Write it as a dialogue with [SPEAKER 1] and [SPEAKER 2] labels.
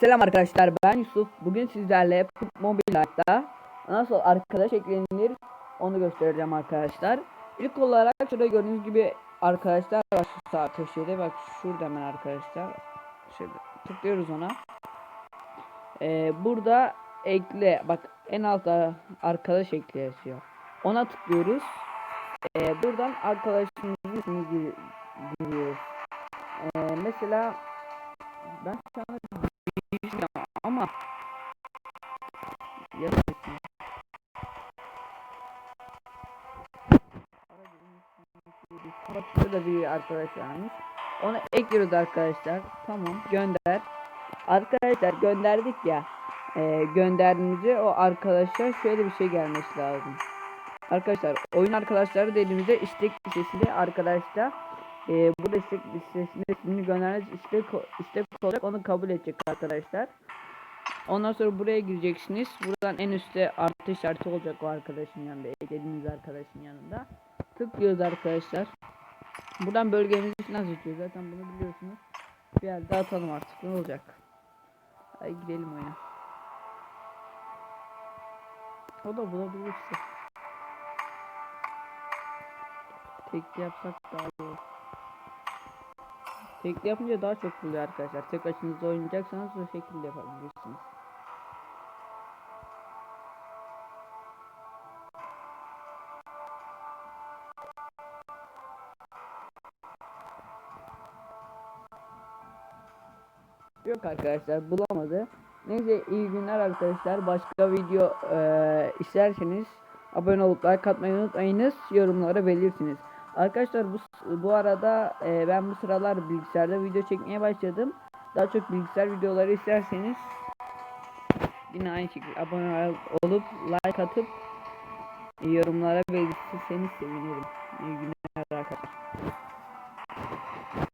[SPEAKER 1] Selam arkadaşlar ben Yusuf. Bugün sizlerle PUBG Mobile'da nasıl arkadaş eklenir onu göstereceğim arkadaşlar. İlk olarak şurada gördüğünüz gibi arkadaşlar var şu sağ köşede bak şurada hemen arkadaşlar. Şöyle tıklıyoruz ona. Ee, burada ekle bak en altta arkadaş ekle yazıyor. Ona tıklıyoruz. Ee, buradan arkadaşımızın ismini gir- giriyoruz. Ee, mesela ben şu an bilmiyorum ama ya Bak şurada bir arkadaş varmış. Onu ekliyoruz arkadaşlar. Tamam gönder. Arkadaşlar gönderdik ya. E, gönderdiğimizde o arkadaşlar şöyle bir şey gelmesi lazım. Arkadaşlar oyun arkadaşları dediğimizde istek listesinde arkadaşlar e, burada istek listesinde ismini gönderdiğiniz istek, istek olacak onu kabul edecek arkadaşlar. Ondan sonra buraya gireceksiniz. Buradan en üstte artı işareti olacak o arkadaşın yanında. Eklediğiniz arkadaşın yanında. Tıklıyoruz arkadaşlar. Buradan bölgemizi nasıl seçiyoruz? Zaten bunu biliyorsunuz. Bir yerde atalım artık. Ne olacak? Hadi gidelim oyuna. O da bulabilirse. Tekli yapsak daha iyi olur. Tekli yapınca daha çok buluyor arkadaşlar. Tek başınıza oynayacaksanız bu şekilde yapabilirsiniz. Yok arkadaşlar bulamadı. Neyse iyi günler arkadaşlar. Başka video eee isterseniz abone olup like atmayı unutmayınız. Yorumlara belirtiniz. Arkadaşlar bu bu arada eee, ben bu sıralar bilgisayarda video çekmeye başladım. Daha çok bilgisayar videoları isterseniz yine aynı şekilde abone olup like atıp yorumlara belirtirseniz sevinirim. İyi günler arkadaşlar.